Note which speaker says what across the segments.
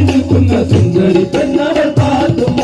Speaker 1: തൂങ്ങി നിൽക്കുന്ന സുന്ദരി പെണ്ണവൾ പാത്തുമ്മ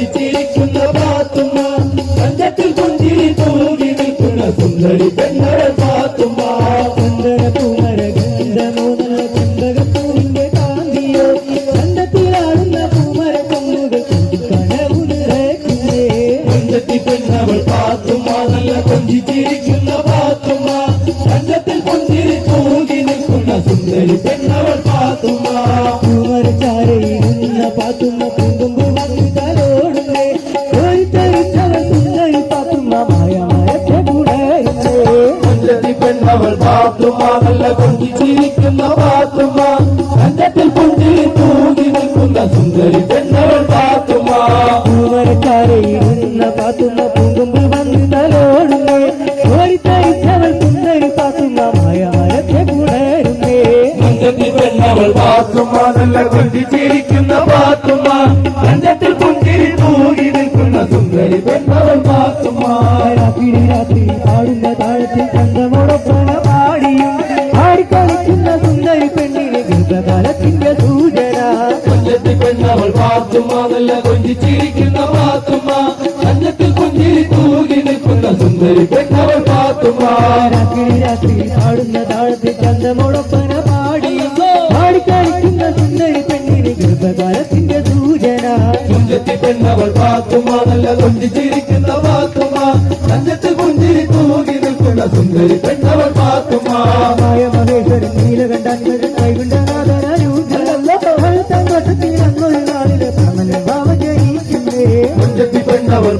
Speaker 1: നല്ല കൊഞ്ചി ചിരിക്കുന്ന പാത്തുമ്മ കഞ്ഞത്തിൽ പുഞ്ചിരി തൂങ്ങി നിൽക്കുന്ന സുന്ദരി പെണ്ണവൾ പാത്തുമ്മ.
Speaker 2: ചന്ദന പൂമര ഗന്ധമോ നല്ല ചുംബകപ്പൂവിന്റെ കാന്തിയോ കണ്ണത്തിലാടുന്ന പൂമര കൊമ്പുകൾ കനവ് നിറയ്ക്കുന്നേ
Speaker 1: മുഞ്ചത്തി പെണ്ണവൾ പാത്തുമ്മ നല്ല കൊഞ്ചി പാത്തുമ്മ
Speaker 2: നല്ല
Speaker 1: കൊഞ്ചി ചിരിക്കുന്ന പാത്തുമ്മ കഞ്ഞത്തിൽ പുഞ്ചിരി തൂങ്ങി നിൽക്കുന്ന സുന്ദരി പെണ്ണവൾ പാത്തുമ്മ
Speaker 2: പൂമരക്കാരയിരുന്ന പാത്തുമ്മ പൂങ്കൊമ്പിൽ വന്ന് തലോടുന്നേ ഓടിത്തരിച്ചവൾ സുന്ദരി പാത്തുമ്മ മായ മരത്തെ കൂടായിരുന്നേ
Speaker 1: മുഞ്ചത്തി പെണ്ണവൾ പാത്തുമ്മ നല്ല കൊഞ്ചി ചിരിക്കുന്ന പാത്തുമ്മ കഞ്ഞത്തിൽ പുഞ്ചിരി തൂങ്ങി നിൽക്കുന്ന സുന്ദരി പെണ്ണവൾ
Speaker 2: പെണ്ണിന് ഗർഭകാലത്തിന്റെ സൂചന.
Speaker 1: കൊഞ്ചത്തി പെണ്ണവൾ പാത്തുമ്മ നല്ല കൊഞ്ചിച്ചിരിക്കുന്ന പാത്തുമ്മ. കഞ്ഞത്തിൽ പുഞ്ചിരി തൂകി നിൽക്കുന്ന സുന്ദരി പെണ്ണവൾ പാത്തുമ്മ.
Speaker 2: രാത്രി രാത്രി പാടുന്ന താഴത്തിൽ ചന്തമോടൊപ്പന പാടി. ആടിക്കളിക്കുന്ന സുന്ദരി പെണ്ണിന് ഗർഭകാലത്തിന്റെ സൂചന.
Speaker 1: കുഞ്ചത്തി പെണ്ണവൾ പാത്തുമ്മ നല്ല കൊഞ്ചിച്ചിരിക്കുന്ന പാത്തുമ്മ. കഞ്ഞത്തിൽ പുഞ്ചിരി തൂകി നിൽക്കുന്ന സുന്ദരി പെണ്ണവൾ കുഞ്ചത്തി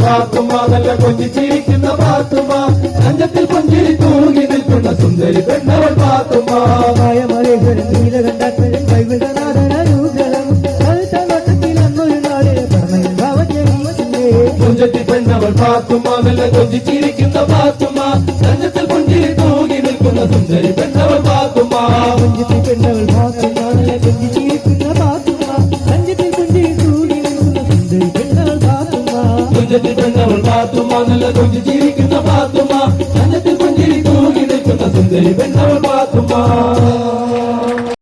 Speaker 1: പാത്തുമ്മ നല്ല കൊഞ്ചി ചിരിക്കുന്ന പാത്തുമ്മ. കഞ്ഞത്തിൽ പുഞ്ചിരി തൂങ്ങി നിൽക്കുന്ന സുന്ദരി പെണ്ണവൾ പാത്തുമ്മ.
Speaker 2: മായ മഹേശ്വരൻ നീലകണ്ഠൻ വൈകുണ്ഠനാഥനായൂഢം നാളിലെ പ്രമലൻ ഭാവ ജയിക്കുന്നേ
Speaker 1: കുഞ്ചത്തി പെണ്ണവൾ പാത്തുമ്മ നല്ല കൊഞ്ചി ചിരിക്കുന്ന പാത്തുമ്മ. കഞ്ഞത്തിൽ പുഞ്ചിരി തൂങ്ങി നിൽക്കുന്ന സുന്ദരി സ്വർഗത്തിൽ
Speaker 2: കണ്ടവൾ പാത്തുമ നല്ല കൊഞ്ചി ജീവിക്കുന്ന പാത്തുമ അന്നത്തിൽ പുഞ്ചിരി തൂങ്ങി നിൽക്കുന്ന സുന്ദരി പെണ്ണവൾ
Speaker 1: പാത്തുമ